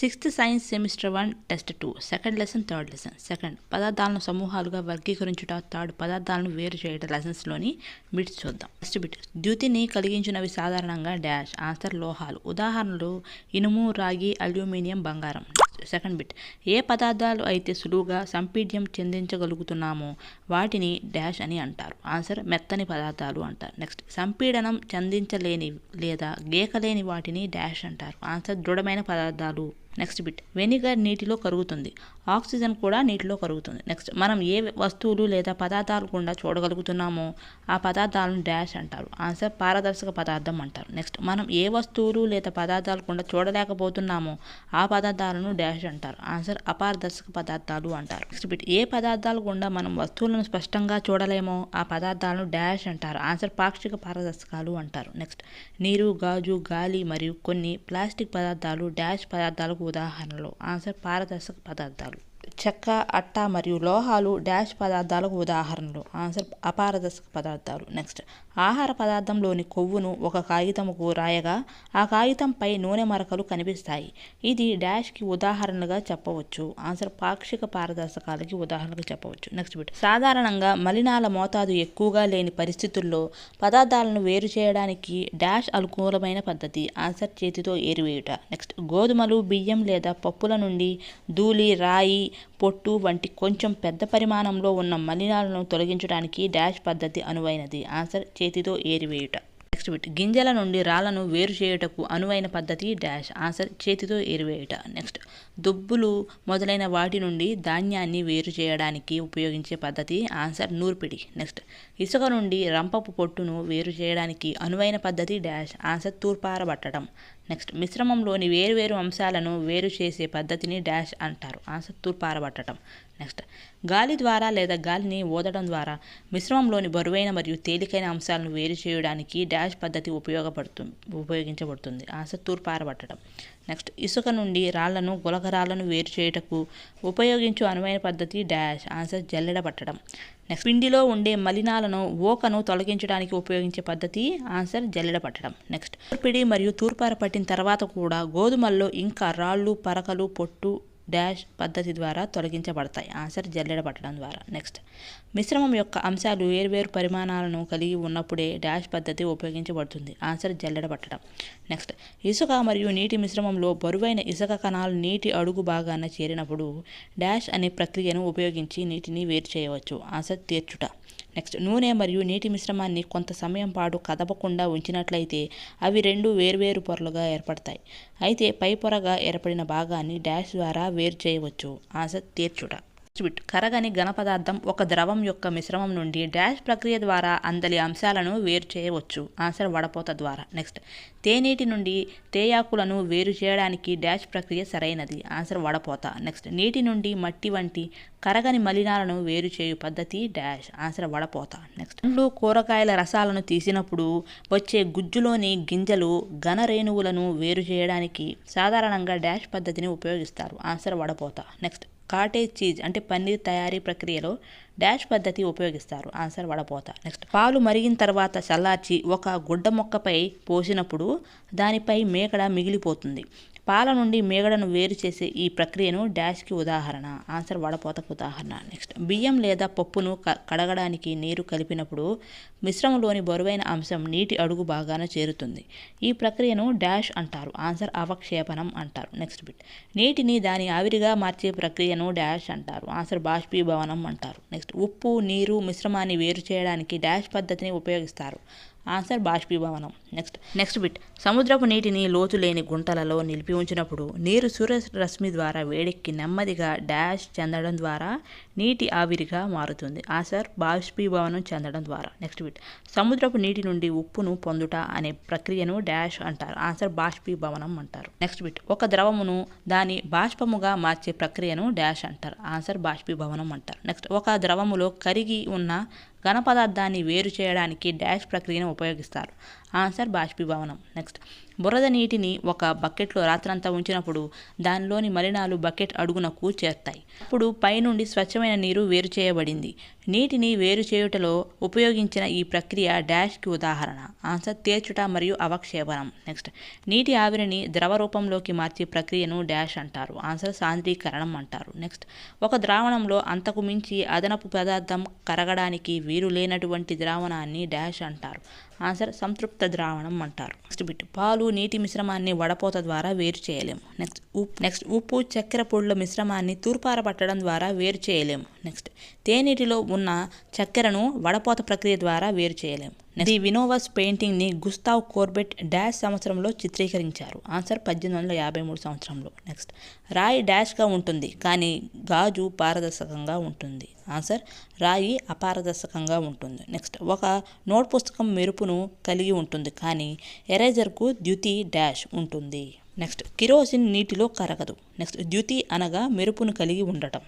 Sixth science semester one test two second lesson third lesson. Second పదార్థాలను సమూహాలుగా వర్గీకరించుట third పదార్థాలను వేరు చేయట లెసన్స్లోని బిట్స్ చూద్దాం. ఫస్ట్ బిట్ ద్యుతిని కలిగించినవి సాధారణంగా డాష్ ఆన్సర్ లోహాలు. ఉదాహరణలు ఇనుము రాగి అల్యూమినియం బంగారం. సెకండ్ బిట్ ఏ పదార్థాలు అయితే సులువుగా సంపీడ్యం చెందించగలుగుతున్నామో వాటిని డాష్ అని అంటారు. ఆన్సర్ మెత్తని పదార్థాలు అంటారు. నెక్స్ట్ సంపీడనం చెందించలేని లేదా గీకలేని వాటిని డాష్ అంటారు. ఆన్సర్ దృఢమైన పదార్థాలు. నెక్స్ట్ బిట్ వెనిగర్ నీటిలో కరుగుతుంది. ఆక్సిజన్ కూడా నీటిలో కరుగుతుంది. నెక్స్ట్ మనం ఏ వస్తువులు లేదా పదార్థాలు గుండా చూడగలుగుతున్నామో ఆ పదార్థాలను డాష్ అంటారు. ఆన్సర్ పారదర్శక పదార్థం అంటారు. నెక్స్ట్ మనం ఏ వస్తువులు లేదా పదార్థాలు గుండా చూడలేకపోతున్నామో ఆ పదార్థాలను డాష్ అంటారు. ఆన్సర్ అపారదర్శక పదార్థాలు అంటారు. నెక్స్ట్ బిట్ ఏ పదార్థాలు గుండా మనం వస్తువులను స్పష్టంగా చూడలేమో ఆ పదార్థాలను డాష్ అంటారు. ఆన్సర్ పాక్షిక పారదర్శకాలు అంటారు. నెక్స్ట్ నీరు గాజు గాలి మరియు కొన్ని ప్లాస్టిక్ పదార్థాలు డాష్ పదార్థాలు ఉదాహరణలు. ఆన్సర్ పారదర్శక పదార్థాలు. చెక్క అట్ట మరియు లోహాలు డాష్ పదార్థాలకు ఉదాహరణలు. ఆన్సర్ అపారదర్శక పదార్థాలు. నెక్స్ట్ ఆహార పదార్థంలోని కొవ్వును ఒక కాగితముకు రాయగా ఆ కాగితంపై నూనె మరకలు కనిపిస్తాయి. ఇది డాష్కి ఉదాహరణగా చెప్పవచ్చు. ఆన్సర్ పాక్షిక పారదర్శకాలకి ఉదాహరణగా చెప్పవచ్చు. Next bit. సాధారణంగా మలినాల మోతాదు ఎక్కువగా లేని పరిస్థితుల్లో పదార్థాలను వేరు చేయడానికి డాష్ అనుకూలమైన పద్ధతి. ఆన్సర్ చేతితో ఏరివేయుట. నెక్స్ట్ గోధుమలు బియ్యం లేదా పప్పుల నుండి ధూళి రాయి పొట్టు వంటి కొంచెం పెద్ద పరిమాణంలో ఉన్న మలినాలను తొలగించడానికి డాష్ పద్ధతి అనువైనది. ఆన్సర్ చేతితో ఏరివేయుట. నెక్స్ట్ బిట్ గింజల నుండి రాళ్ళను వేరు చేయుటకు అనువైన పద్ధతి డాష్. ఆన్సర్ చేతితో ఏరివేయుట. నెక్స్ట్ దుబ్బులు మొదలైన వాటి నుండి ధాన్యాన్ని వేరు చేయడానికి ఉపయోగించే పద్ధతి. ఆన్సర్ నూర్పిడి. నెక్స్ట్ ఇసుక నుండి రంపపు పొట్టును వేరు చేయడానికి అనువైన పద్ధతి డాష్. ఆన్సర్ తూర్పారబట్టడం. నెక్స్ట్ మిశ్రమంలోని వేరువేరు అంశాలను వేరు చేసే పద్ధతిని డాష్ అంటారు. ఆన్సర్ తూర్పారబట్టడం నెక్స్ట్ గాలి ద్వారా లేదా గాలిని ఓదడం ద్వారా మిశ్రమంలోని బరువైన మరియు తేలికైన అంశాలను వేరు చేయడానికి డాష్ పద్ధతి ఉపయోగపడుతుంది ఉపయోగించబడుతుంది. ఆన్సర్ తూర్పారబట్టడం నెక్స్ట్ ఇసుక నుండి రాళ్ళను గులకరాళ్ళను వేరు చేయుటకు ఉపయోగించు అనువైన పద్ధతి డాష్. ఆన్సర్ జల్లెడ పట్టడం. నెక్స్ట్ పిండిలో ఉండే మలినాలను ఓకను తొలగించడానికి ఉపయోగించే పద్ధతి ఆన్సర్ జల్లెడ పట్టడం. నెక్స్ట్. తూర్పిడి మరియు తూర్పార పట్టిన తర్వాత కూడా గోధుమల్లో ఇంకా రాళ్ళు పరకలు పొట్టు డాష్ పద్ధతి ద్వారా తొలగించబడతాయి. ఆన్సర్ జల్లెడ పట్టడం ద్వారా. నెక్స్ట్. మిశ్రమం యొక్క అంశాలు వేర్వేరు పరిమాణాలను కలిగి ఉన్నప్పుడే డాష్ పద్ధతి ఉపయోగించబడుతుంది. ఆన్సర్ జల్లెడ పట్టడం నెక్స్ట్. ఇసుక మరియు నీటి మిశ్రమంలో బరువైన ఇసుక కణాలు నీటి అడుగు భాగాన చేరినప్పుడు డాష్ అనే ప్రక్రియను ఉపయోగించి నీటిని వేరు చేయవచ్చు. ఆన్సర్ తీర్చుట. నెక్స్ట్ నూనె మరియు నీటి మిశ్రమాన్ని కొంత సమయం పాటు కదపకుండా ఉంచినట్లయితే అవి రెండు వేర్వేరు పొరలుగా ఏర్పడతాయి. అయితే పై పొరగా ఏర్పడిన భాగాన్ని డాష్ ద్వారా వేరు చేయవచ్చు. ఆసక్తి తీర్చుట. బిట్ కరగని ఘన పదార్థం ఒక ద్రవం యొక్క మిశ్రమం నుండి డాష్ ప్రక్రియ ద్వారా అందలి అంశాలను వేరు చేయవచ్చు. ఆన్సర్ వడపోత ద్వారా. నెక్స్ట్. తేనీటి నుండి తేయాకులను వేరు చేయడానికి డాష్ ప్రక్రియ సరైనది. ఆన్సర్ వడపోత. నెక్స్ట్. నీటి నుండి మట్టి వంటి కరగని మలినాలను వేరు చేయు పద్ధతి డాష్. ఆన్సర్ వడపోత. నెక్స్ట్. పండ్లు కూరగాయల రసాలను తీసినప్పుడు వచ్చే గుజ్జులోని గింజలు ఘన రేణువులను వేరు చేయడానికి సాధారణంగా డాష్ పద్ధతిని ఉపయోగిస్తారు. ఆన్సర్ వడపోత. నెక్స్ట్. కాటేజ్ చీజ్ అంటే పన్నీర్ తయారీ ప్రక్రియలో డాష్ పద్ధతి ఉపయోగిస్తారు. ఆన్సర్ వడపోత. నెక్స్ట్ పాలు మరిగిన తర్వాత చల్లార్చి ఒక గుడ్డ మొక్కపై పోసినప్పుడు దానిపై మేకడ మిగిలిపోతుంది. పాల నుండి మేగడను వేరు చేసే ఈ ప్రక్రియను డాష్కి ఉదాహరణ. ఆన్సర్ వడపోతకు ఉదాహరణ. నెక్స్ట్. బియ్యం లేదా పప్పును కడగడానికి నీరు కలిపినప్పుడు మిశ్రమంలోని బరువైన అంశం నీటి అడుగు బాగాన చేరుతుంది. ఈ ప్రక్రియను డాష్ అంటారు. ఆన్సర్ అవక్షేపణం అంటారు. Next bit. నీటిని దాని ఆవిరిగా మార్చే ప్రక్రియను డాష్ అంటారు. ఆన్సర్ బాష్పీభవనం అంటారు. నెక్స్ట్. ఉప్పు నీరు మిశ్రమాన్ని వేరు చేయడానికి డాష్ పద్ధతిని ఉపయోగిస్తారు. ఆన్సర్ బాష్పీభవనం. నెక్స్ట్. Next bit. సముద్రపు నీటిని లోతు లేని గుంటలలో నిలిపి ఉంచినప్పుడు నీరు సూర్యరశ్మి ద్వారా వేడెక్కి నెమ్మదిగా డాష్ చెందడం ద్వారా నీటి ఆవిరిగా మారుతుంది. ఆన్సర్ బాష్పీభవనం చెందడం ద్వారా. Next bit. సముద్రపు నీటి నుండి ఉప్పును పొందుట అనే ప్రక్రియను డాష్ అంటారు. ఆన్సర్ బాష్పీభవనం అంటారు. Next bit. ఒక ద్రవమును దాని బాష్పముగా మార్చే ప్రక్రియను డాష్ అంటారు. ఆన్సర్ బాష్పీభవనం అంటారు. నెక్స్ట్. ఒక ద్రవములో కరిగి ఉన్న ఘన పదార్థాన్ని వేరు చేయడానికి డాష్ ప్రక్రియను ఉపయోగిస్తారు. ఆన్సర్ బాష్పీభవనం. నెక్స్ట్. బురద నీటిని ఒక బకెట్లో రాత్రంతా ఉంచినప్పుడు దానిలోని మలినాలు బకెట్ అడుగునకు చేర్తాయి. అప్పుడు పైనుండి స్వచ్ఛమైన నీరు వేరు చేయబడింది. నీటిని వేరు చేయుటలో ఉపయోగించిన ఈ ప్రక్రియ డాష్కి ఉదాహరణ. ఆన్సర్ తేర్చుట మరియు అవక్షేపణం. నెక్స్ట్. నీటి ఆవిరిని ద్రవ రూపంలోకి మార్చే ప్రక్రియను డాష్ అంటారు. ఆన్సర్ సాంద్రీకరణం అంటారు. నెక్స్ట్. ఒక ద్రావణంలో అంతకు మించి అదనపు పదార్థం కరగడానికి వీలు లేనటువంటి ద్రావణాన్ని డాష్ అంటారు. ఆన్సర్ సంతృప్త ద్రావణం అంటారు. నెక్స్ట్ బిట్ పాలు నీటి మిశ్రమాన్ని వడపోత ద్వారా వేరు చేయలేము. నెక్స్ట్ ఉప్పు. నెక్స్ట్ ఉప్పు చక్కెర పొడుల మిశ్రమాన్ని తూర్పార పట్టడం ద్వారా వేరు చేయలేము. నెక్స్ట్ తేనీటిలో ఉన్న చక్కెరను వడపోత ప్రక్రియ ద్వారా వేరు చేయలేము. ది వినోవస్ పెయింటింగ్ని గుస్తావ్ కోర్బెట్ డాష్ సంవత్సరంలో చిత్రీకరించారు. ఆన్సర్ పద్దెనిమిది వందల యాభై మూడు సంవత్సరంలో. నెక్స్ట్ రాయి డాష్గా ఉంటుంది కానీ గాజు పారదర్శకంగా ఉంటుంది. ఆన్సర్ రాయి అపారదర్శకంగా ఉంటుంది. నెక్స్ట్ ఒక నోట్ పుస్తకం మెరుపును కలిగి ఉంటుంది కానీ ఎరేజర్కు ద్యుతి డాష్ ఉంటుంది. నెక్స్ట్ కిరోసిన్ నీటిలో కరగదు. నెక్స్ట్ ద్యుతి అనగా మెరుపును కలిగి ఉండటం.